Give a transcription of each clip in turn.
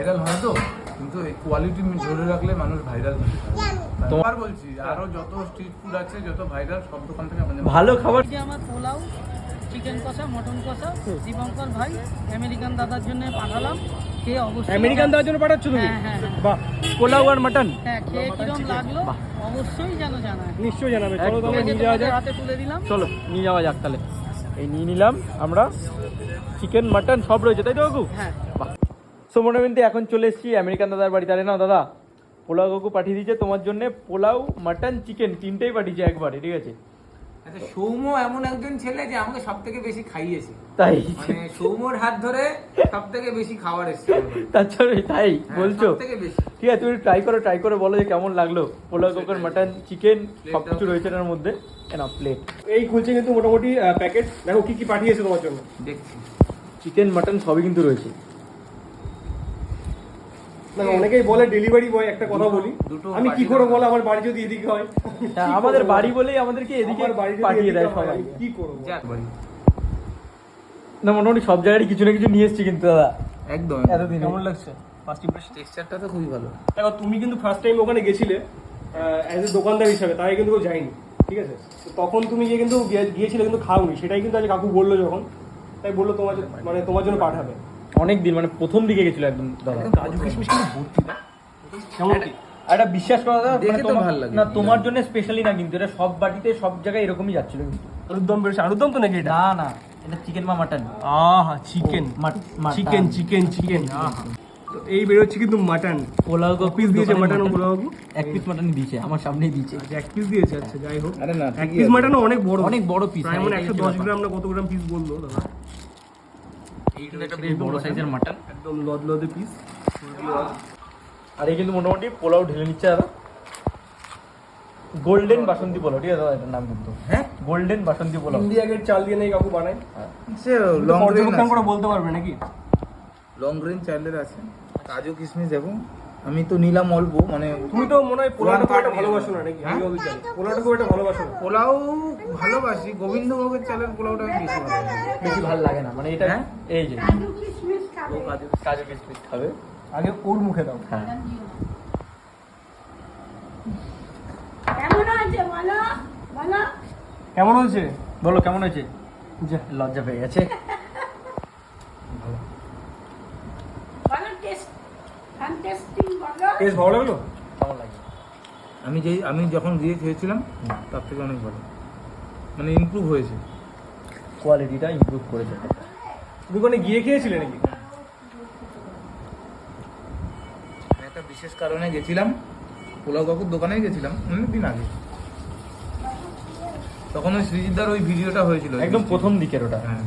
Viral হয় তো? কিন্তু এই কোয়ালিটি ধরে রাখলে মানুষ ভাইরাল তোমার- তোমার বলছি আরও যত স্ট্রিট ফুড আছে যত ভাইরাল সব দোকান থেকে আমাদের ভালো খাবার যে আমার পোলাও চিকেন কষা মটন কষা দীপঙ্কর ভাই আমেরিকান দাদার জন্য পাঠালাম। খেয়ে অবশ্যই আমেরিকান দেওয়ার জন্য পাঠাচ্ছ তুমি? হ্যাঁ হ্যাঁ হ্যাঁ। বাহ পোলাও আর মাটন হ্যাঁ খেয়ে কিরম লাগল অবশ্যই যেন জানায়। নিশ্চয়ই জানাবে। চলো। তোমরা নিয়ে যাওয়া যাক। হাতে তুলে দিলাম। চলো নিয়ে যাওয়া যাক তাহলে। এই নিয়ে নিলাম আমরা। চিকেন মাটন সব রয়েছে তাই তো কাকু হ্যাঁ। সো মোটামুটি এখন চলে এসেছি আমেরিকান দাদার বাড়িতে। আরে না দাদা পোলাও কাকু পাঠিয়ে দিয়েছে তোমার জন্য পোলাও মাটন চিকেন তিনটেই পাঠিয়েছে একবারে ঠিক আছে? আচ্ছা সৌম্য এমন একজন ছেলে যে আমাকে সব থেকে বেশি খাইয়েছে। তাই? মানে সৌম্যর হাত ধরে সব থেকে বেশি খাবার এসছে বাড়ি। জন্য তাই হ্যাঁ, বলছো? সবথেকে বেশি। ঠিক আছে তুমি ট্রাই করো ট্রাই করে বলো যে কেমন লাগল। পোলাও কাকুর মাটন চিকেন সব কিছু রয়েছে এটার মধ্যে। না প্লেট এই খুলছে কিন্তু মোটামুটি প্যাকেট দেখো কি কি পাঠিয়েছে তোমার জন্য। দেখছি। চিকেন মাটন সবই কিন্তু রয়েছে। দেখো অনেকেই বলে ডেলিভারি বয় একটা কথা বলি। আমি কি করে বলে। আমার বাড়ি যদি এদিকে হয়? হ্যাঁ, আমাদের বাড়ি বলেই আমাদেরকে এদিকে পাঠিয়ে দেয় সবাই। কি করব? না মোটামুটি সব জায়গায় কিছু না কিছু নিয়ে এসেছি কিন্তু দাদা। একদম। এতদিন। কেমন লাগছে? ফার্স্ট ইমপ্রেশন টেক্সচারটা তো খুবই ভালো। দেখো তুমি কিন্তু ফার্স্ট টাইম ওখানে গেছিলে অ্যাজ এ দোকানদার হিসাবে তাই কিন্তু কেউ যায়নি ঠিক আছে? তো তখন তুমি গিয়ে কিন্তু গিয়েছিলে কিন্তু খাওনি সেটাই কিন্তু আজ কাকু বলল যখন তাই বলল তোমার মানে তোমার জন্য পাঠাবে। অনেক দিন মানে প্রথম দিকে গেছিল একদম দাদা। কাজু কিশমিশ কিন্তু ভর্তি না? কেমন কি? আর এটা বিশ্বাস করা দাদা দেখে মানে তো ভালো লাগে। না তোমার জন্য স্পেশালি না কিন্তু এটা সব বাটিতে সব জায়গায় এরকমই যাচ্ছিল কিন্তু। আলুর দম বেরোচ্ছে আলুর দম তো নাকি এটা? না না এটা চিকেন বা মাটন আহা চিকেন চিকেন চিকেন চিকেন আহা। তো এই বেরোচ্ছে কিন্তু মাটন পোলাও পিস দিয়েছে মাটন পোলাও এক পিস মাটন দিয়েছে আমার সামনেই দিয়েছে। আচ্ছা, এক পিস দিয়েছে আচ্ছা যাই হোক। আরে না এক পিস। মাটন অনেক বড়। অনেক বড় পিস প্রায় মানে একশো দশ গ্রাম না কত গ্রাম পিস বলল দাদা? এইটা একটা বেশ বড় সাইজের মাটন একদম লদ লদে পিস আর এই কিন্তু মোটামুটি পোলাও ঢেলে নিচ্ছে দাদা। গোল্ডেন বাসন্তী পোলাও ঠিক আছে দাদা এটার নাম কিন্তু। হ্যাঁ? Golden Basanti pulao. India gate চাল দিয়ে নেই কাকু বানায়? সে লং রেঞ্জ করে বলতে পারবে নাকি? লং গ্রেন চাইলের আছে। কাজু কিশমিশ দেবো আমি তো নিলাম অল্প মানে তুমি তো মনে হয় পোলাওটা খুব একটা ভালোবাসো না নাকি? আমি হ্যাঁ? যতদূর পোলাওটা খুব একটা ভালোবাসো না? পোলাও ভালোবাসি গোবিন্দভোগের চালের পোলাওটা আমি বেশি ভালো লাগে। বেশি ভালো লাগে না মানে এটা হ্যাঁ? এই যে। কাজু কাজু কিশমিশ খাবে। আগে ওর মুখে দাও। হ্যাঁ। কেমন আছে বলো বলো কেমন হয়েছে? বলো কেমন হয়েছে? যা। লজ্জা পেয়ে গেছে। বলো টেস্ট টেস্ট ভালো লাগল? কেমন লাগে আমি যেই আমি যখন গিয়ে খেয়েছিলাম তার থেকে অনেক ভালো। মানে ইমপ্রুভ হয়েছে। কোয়ালিটিটা ইমপ্রুভ করেছে। তুমি ওখানে গিয়ে খেয়েছিলে নাকি? আমি একটা বিশেষ কারণে গেছিলাম পোলাও কাকুর দোকানে গেছিলাম অনেক দিন আগে। তখন ওই সৃজিতদার ওই ভিডিওটা হয়েছিল। একদম প্রথম দিকের ওটা। হ্যাঁ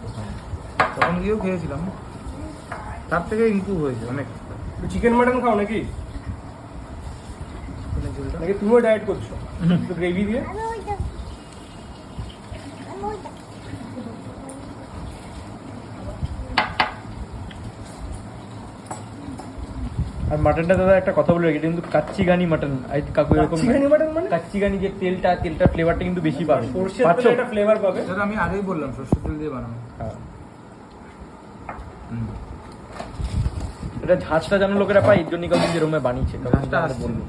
তখন গিয়েও খেয়েছিলাম। তার থেকে ইমপ্রুভ হয়েছে অনেক। চিকেন মাটন খাও নাকি। নাকি তুমিও ডায়েট করছ? তো গ্রেভি দিয়ে? আর মাটনটা দাদা একটা কথা বলে রাখি কিন্তু কাচ্চি গানি মাটন কাকু এরকম মাটন মানে? কাচ্চি গানি যে তেলটা তেলটার ফ্লেভারটা কিন্তু বেশি পাবে। সর্ষের? তেলে একটা ফ্লেভার পাবে। আমি আগেই বললাম সর্ষের তেল দিয়ে বানানো হ্যাঁ। এটা ঝাঁজটা যেন লোকেরা পায় এর জন্য যেরকম বানিয়েছে আসছে। বলল।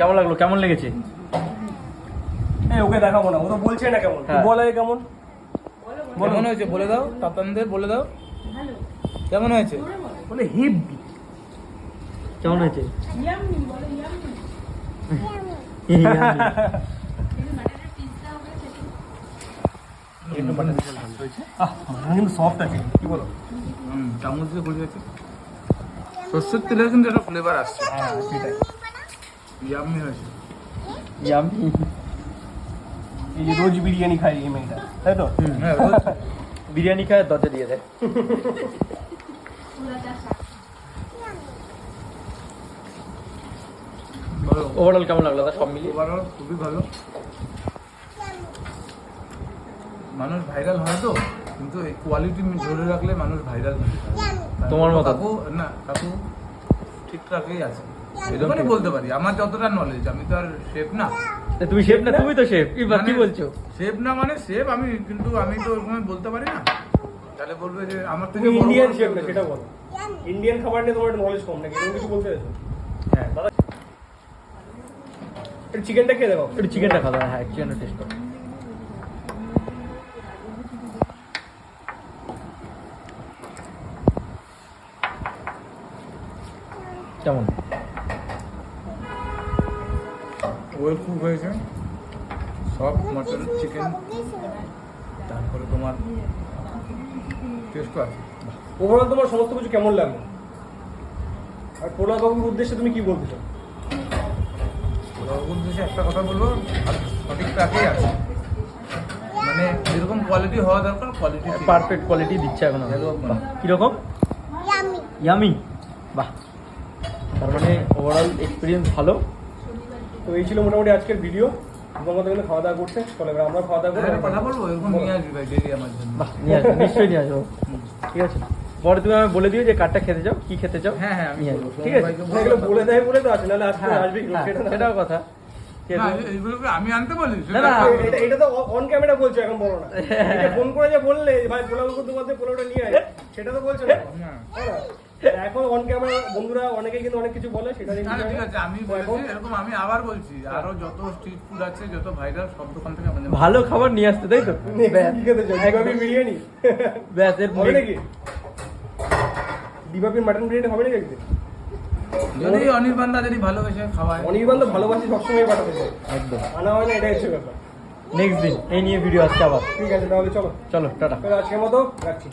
কেমন লাগল? কেমন লেগেছে? এই ওকে দেখাবো না। ও তো বলছে না কেমন। হ্যাঁ। বলে কেমন? কেমন হয়েছে? বলে দাও। তাতানদের বলে দাও। কেমন হয়েছে? বলে। হেভি কেমন হয়েছে? কিন্তু সফট আছে। কি বলো? চামচ দিয়ে গড়ে যাচ্ছে সর্ষের তেলের কিন্তু একটা ফ্লেভার আসছে। হ্যাঁ সেটাই। ইয়াম্মি হয়েছে ইয়ামি এই যে রোজ বিরিয়ানি খাই এই মেয়েটা তাই তো? হ্যাঁ বিরিয়ানি খায় দরজা দিয়ে দেয়। ওভারঅল কেমন লাগল দাদা সব মিলিয়ে? ওভারঅল খুবই ভালো। মানুষ ভাইরাল হয় তো কিন্তু এই কোয়ালিটি ধরে রাখলে মানুষ ভাইরাল তোমার মতো? কাকু না কাকু ঠিকঠাকই আছে। এরকমই বলতে পারি আমার যতটা নলেজ আমি তো আর শেফ না। তুমি শেফ না তুমি তো শেফ কি মানে- বলছো? সেফ না মানে সেফ আমি কিন্তু আমি তো ওরকম বলতে পারি না। তাহলে বলবে যে আমার থেকে ইন্ডিয়ান শেফ না সেটা বলো। ইন্ডিয়ান খাবার নিয়ে তোমার নলেজ কম নাকি? তুমি কিছু বলতে হ্যাঁ দাদা। একটু চিকেনটা খেয়ে দেখো। একটু চিকেনটা খাওয়া হ্যাঁ চিকেনটা টেস্ট করো। কেমন? ওয়েল কুক হয়েছে। সব মটন চিকেন তারপরে তোমার টেস্টও আছে। ওভারঅল তোমার সমস্ত কিছু কেমন লাগল? আর পোলা বাবুর উদ্দেশ্যে তুমি কি বলতে চাও? উদ্দেশ্যে একটা কথা বলব আর সঠিক প্যাকেই আছে। মানে যেরকম কোয়ালিটি হওয়া দরকার কোয়ালিটি পারফেক্ট কোয়ালিটি দিচ্ছে এখন কীরকম? ইয়ামি বাহ। তার মানে ওভারঅল এক্সপিরিয়েন্স ভালো। তো এই ছিল মোটামুটি আজকের ভিডিও তোমাদের কিন্তু খাওয়া দাওয়া করছে এবার আমরা খাওয়া দাওয়া একটা করব কথা বলব এরকম নিয়ে আসবি ভাই ডেলি আমার জন্য। নিয়ে আসব নিশ্চয়ই নিয়ে আসব। ঠিক আছে। পরে তুমি আমি বলে দিও যে কারটা খেতে চাও কি খেতে চাও। হ্যাঁ, হ্যাঁ, আসব। ঠিক আছে। এগুলো বলে দেয় বলে তো আছে নাহলে আজকে হ্যাঁ, আসবে হ্যাঁ, সেটা সেটাও কথা? আমি আনতে বলি এটা তো অন ক্যামেরা বলছো এখন বলো না। ফোন করে যে বললে ভাই পোলাও তোমাদের পোলাওটা নিয়ে আয় সেটা তো বলছো। না? এখন অন ক্যামেরা বন্ধুরা অনেকে কিন্তু অনেক কিছু বলে সেটা নিয়ে ঠিক আছে আমি বলেছি এরকম আমি আবার বলছি আরও যত স্ট্রিট ফুড আছে যত ভাইরাল সব দোকান থেকে আমাদের ভালো খাবার নিয়ে আসতে তাই তো? ব্যাস, কি খেতে চাই? বিরিয়ানি। ব্যাস এর হবে নাকি? ডিবাপির মাটন বিরিয়ানি হবে নাকি একদিন? যদি অনির্বাণ দা যদি ভালোবেসে খাওয়ায়। অনির্বাণ তো ভালোবাসি সবসময় পাঠাতে চাই। একদম। আনা হয় না এটাই হচ্ছে ব্যাপার। নেক্সট দিন এই নিয়ে ভিডিও আসছে আবার। ঠিক আছে তাহলে চলো। চলো টাটা। আজকের মতো রাখছি।